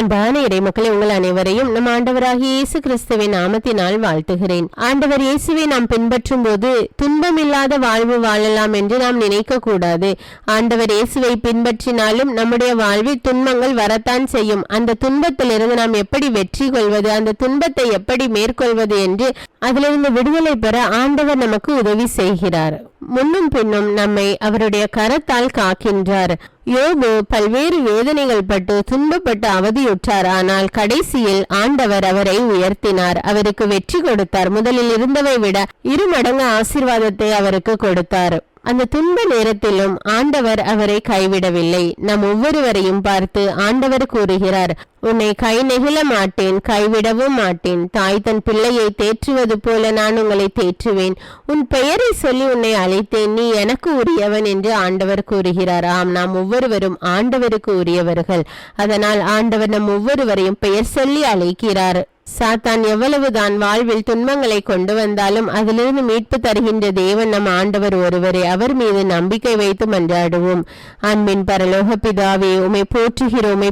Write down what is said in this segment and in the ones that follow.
அன்பான இறைமக்களை உங்கள் அனைவரையும் நம் ஆண்டவராகிய இயேசு கிறிஸ்துவின் நாமத்தினால் வாழ்த்துகிறேன். ஆண்டவர் இயேசுவை நாம் பின்பற்றும் போது துன்பமில்லாத வாழ்வு வாழலாம் என்று நாம் நினைக்க கூடாது ஆண்டவர் இயேசுவை பின்பற்றினாலும் நம்முடைய வாழ்வில் துன்பங்கள் வரத்தான் செய்யும். அந்த துன்பத்திலிருந்து நாம் எப்படி வெற்றி கொள்வது அந்த துன்பத்தை எப்படி மேற்கொள்வது என்று அதிலிருந்து விடுதலை பெற ஆண்டவர் நமக்கு உதவி செய்கிறார். முன்னும் பின்னும் நம்மை அவருடைய கரத்தால் காக்கின்றார். யோபு பல்வேறு வேதனைகள் பட்டு துன்பப்பட்டு அவதியுற்றார். ஆனால் கடைசியில் ஆண்டவர் அவரை உயர்த்தினார். அவருக்கு வெற்றி கொடுத்தார். முதலில் இருந்தவை விட இரு மடங்கு ஆசீர்வாதத்தை அவருக்கு கொடுத்தார். அந்த துன்ப நேரத்திலும் ஆண்டவர் அவரை கைவிடவில்லை. நம் ஒவ்வொருவரையும் பார்த்து ஆண்டவர் கூறுகிறார் உன்னை கை நெகிழ மாட்டேன் கைவிடவும் மாட்டேன். தாய் தன் பிள்ளையை தேற்றுவது போல நான் உங்களை தேற்றுவேன். உன் பெயரை சொல்லி உன்னை அழைத்தேன். நீ எனக்கு உரியவன் என்று ஆண்டவர் கூறுகிறார். ஆம் நாம் ஒவ்வொருவரும் ஆண்டவருக்கு உரியவர்கள். அதனால் ஆண்டவர் நம் ஒவ்வொருவரையும் பெயர் சொல்லி அழைக்கிறார். சாத்தான் எவ்வளவுதான் வாழ்வில் துன்பங்களை கொண்டு வந்தாலும் அதிலிருந்து மீட்பு தருகின்ற தேவன் நம் ஆண்டவர் ஒருவரே. அவர் மீது நம்பிக்கை வைத்து மன்றாடுவோம். அன்பின் பரலோக பிதாவே உமை போற்றுகிறோம் உமை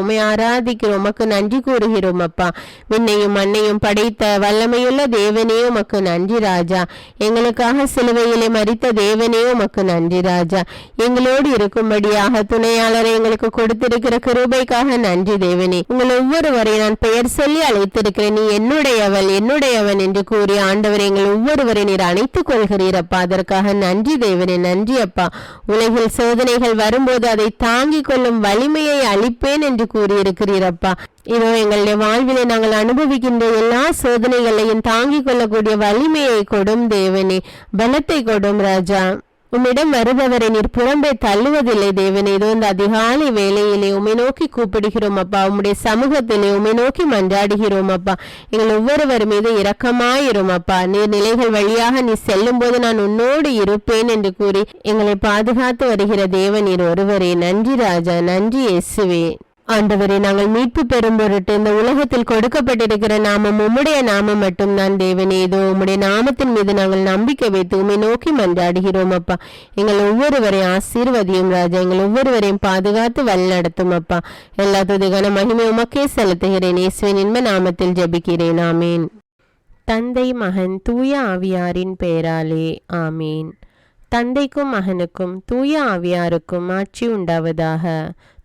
உமை ஆராதிக்கிறோம் உமக்கு நன்றி கூறுகிறோம் அப்பா. விண்ணையும் மண்ணையும் படைத்த வல்லமையுள்ள தேவனே உமக்கு நன்றி ராஜா. எங்களுக்காக சிலுவையிலே மறித்த தேவனே உமக்கு நன்றி ராஜா. எங்களோடு இருக்கும்படியாக துணையாளரை எங்களுக்கு கொடுத்திருக்கிற கிருபைக்காக நன்றி தேவனே. உங்கள் ஒவ்வொருவரை நான் பெயர் சொல்லி அழைத்திருக்கிறேன். நீ என்னுடையவள் என்னுடையவன் என்று கூறி ஆண்டவர் எங்கள் ஒவ்வொருவரை நீர் அணைத்துக் கொள்கிறீரப்பா. அதற்காக நன்றி தேவனே நன்றி அப்பா. உலகில் சோதனைகள் வரும்போது அதை தாங்கிக் கொள்ளும் வலிமையை அளிப்பேன் என்று கூறியிருக்கிறீரப்பா. இதோ எங்களுடைய வாழ்விலே நாங்கள் அனுபவிக்கின்ற எல்லா சோதனைகளையும் தாங்கிக் கொள்ளக்கூடிய வலிமையை கொடும் தேவனே. பலத்தை கொடும் ராஜா. உம்மிடம் வருபவரை நீர் புறம்பே தள்ளுவதில்லை தேவனே. இதோ இந்த அதிகாலை வேலையிலே உமை நோக்கி கூப்பிடுகிறோம் அப்பா. உம்முடைய சமூகத்திலே உமை நோக்கி மன்றாடுகிறோம் அப்பா. எங்கள் ஒவ்வொருவர் மீது இரக்கமாயிரும் அப்பா. நீர் நிலைகள் வழியாக நீ செல்லும் போது நான் உன்னோடு இருப்பேன் என்று கூறி எங்களை பாதுகாத்து வருகிற தேவன் நீர் ஒருவரே. நன்றி ராஜா. நன்றி இயேசுவே. ஆண்டவரே நாங்கள் மீட்பு பெறும் பொருட்டு இந்த உலகத்தில் கொடுக்கப்பட்டிருக்கிற நாமம் உம்முடைய நாமம் மட்டும் தான் தேவனே. இதோ உம்முடைய நாமத்தின் மீது நாங்கள் நம்பிக்கை வைத்து உண்மை நோக்கி மன்றாடுகிறோம் அப்பா. எங்கள் ஒவ்வொருவரையும் ஆசீர்வதியும் ராஜா. எங்கள் ஒவ்வொருவரையும் பாதுகாத்து வழிநடத்தும் அப்பா. எல்லா துதிகான மகிமை உமக்கே செலுத்துகிறேன். இயேசுவின் இன்ப நாமத்தில் ஜெபிக்கிறேன். ஆமீன். தந்தை மகன் தூய ஆவியாரின் பெயராலே ஆமீன். தந்தைக்கும் மகனுக்கும் தூய ஆவியாருக்கும் ஆட்சி உண்டாவதாக.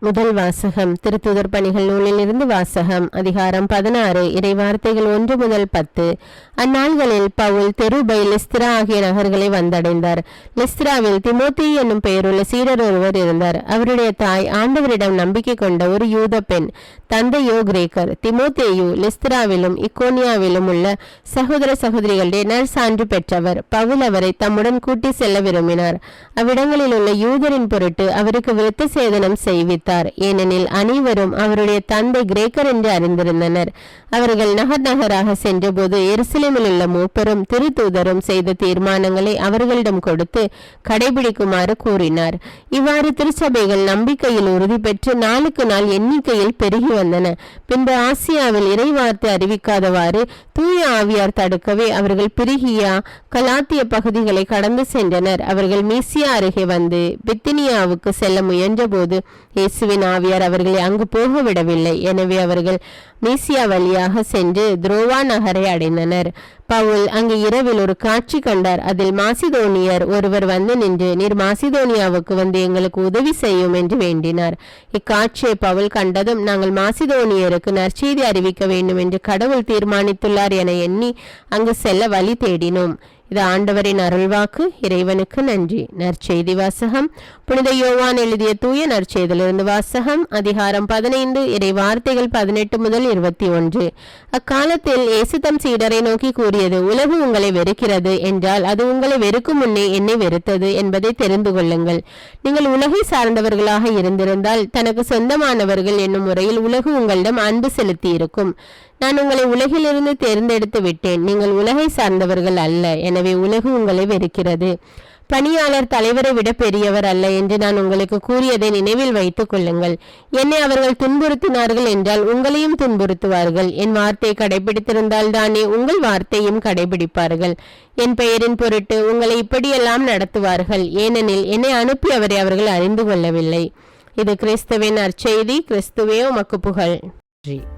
முதல் வாசகம் திருத்துதர் பணிகள் நூலிலிருந்து வாசகம் அதிகாரம் பதினாறு இறை வார்த்தைகள் ஒன்று முதல் பத்து. அந்நாள்களில் பவுல் தெருபை லிஸ்திரா ஆகிய நகர்களை வந்தடைந்தார். லிஸ்திராவில் திமோத்தி என்னும் பெயருள்ள சீடர் ஒருவர் இருந்தார். அவருடைய தாய் ஆண்டவரிடம் நம்பிக்கை கொண்ட ஒரு யூத பெண் தந்தையோ கிரேக்கர். திமோத்தேயு லிஸ்திராவிலும் இக்கோனியாவிலும் உள்ள சகோதர சகோதரிகளுடைய நற்சான்று பெற்றவர். பவுல் அவரை தம்முடன் கூட்டி செல்ல விரும்பினார். அவ்விடங்களில் உள்ள யூதரின் பொருட்டு அவருக்கு விருத்த சேதனம் செய்வித்தார் ஏனெனில் அனைவரும் அவருடைய தந்தை கிரேக்கர் என்று அறிந்திருந்தனர். அவர்கள் நகர் நகராக சென்றபோது எருசலேமில் உள்ள மூப்பரும் திருத்தூதரும் செய்த தீர்மானங்களை அவர்களிடம் கொடுத்து கடைபிடிக்குமாறு கூறினார். இவ்வாறு திருச்சபைகள் நம்பிக்கையில் உறுதி பெற்று நாளுக்கு நாள் எண்ணிக்கையில் பெருகி வந்தன. பின்பு ஆசியாவில் இறைவார்த்தை அறிவிக்காதவாறு தூய ஆவியார் தடுக்கவே அவர்கள் பிரிகியா கலாத்திய பகுதிகளை கடந்து சென்றனர். அவர்கள் மீசியா அருகே வந்து பித்தினியாவுக்கு செல்ல முயன்றபோது இயேசுவின் ஆவியார் அவர்களை அங்கு போக விடவில்லை எனவே அவர்கள் மீசியா வழியாக சென்று துரோவா நகரை அடைந்தனர். பவுல் அங்கு இரவில் ஒரு காட்சி கண்டார். அதில் மாசிதோனியர் ஒருவர் வந்து நின்று நீர் மாசிதோனியாவுக்கு வந்து எங்களுக்கு உதவி செய்யும் என்று வேண்டினார். இக்காட்சியை பவுல் கண்டதும் நாங்கள் மாசிதோனியருக்கு நற்செய்தி அறிவிக்க வேண்டும் என்று கடவுள் தீர்மானித்துள்ளார் என எண்ணி அங்கு செல்ல வழி தேடினோம். இது ஆண்டவரின் அருள்வாக்கு. இறைவனுக்கு நன்றி. நற்செய்தி வாசகம். புனித யோவான் எழுதிய தூய நற்செய்திலிருந்து வாசகம். அதிகாரம் பதினைந்து இறை வார்த்தைகள் பதினெட்டு முதல் இருபத்தி ஒன்று. அக்காலத்தில் இயேசு தம் சீடரை நோக்கி கூறியது உலகு உங்களை வெறுக்கிறது. என்றால் அது உங்களை வெறுக்கும் முன்னே என்னை வெறுத்தது என்பதை தெரிந்து கொள்ளுங்கள். நீங்கள் உலகை சார்ந்தவர்களாக இருந்திருந்தால் தனக்கு சொந்தமானவர்கள் என்னும் முறையில் உலகு உங்களிடம் அன்பு செலுத்தி இருக்கும் நான் உங்களை உலகிலிருந்து தேர்ந்தெடுத்து விட்டேன். நீங்கள் உலகை சார்ந்தவர்கள் அல்ல. எனவே உலகு உங்களை வெறுக்கிறது. பணியாளர் தலைவரை விட பெரியவர் அல்ல என்று நான் உங்களுக்கு கூறியதை நினைவில் வைத்துக் கொள்ளுங்கள். என்னை அவர்கள் துன்புறுத்தினார்கள் என்றால் உங்களையும் துன்புறுத்துவார்கள். என் வார்த்தையை கடைபிடித்திருந்தால் தானே உங்கள் வார்த்தையும் கடைபிடிப்பார்கள். என் பெயரின் பொருட்டு உங்களை இப்படியெல்லாம் நடத்துவார்கள். ஏனெனில் என்னை அனுப்பியவரை அவர்கள் அறிந்து கொள்ளவில்லை. இது கிறிஸ்துவின் அற்செய்தி கிறிஸ்துவே உமக்கு புகழ். நன்றி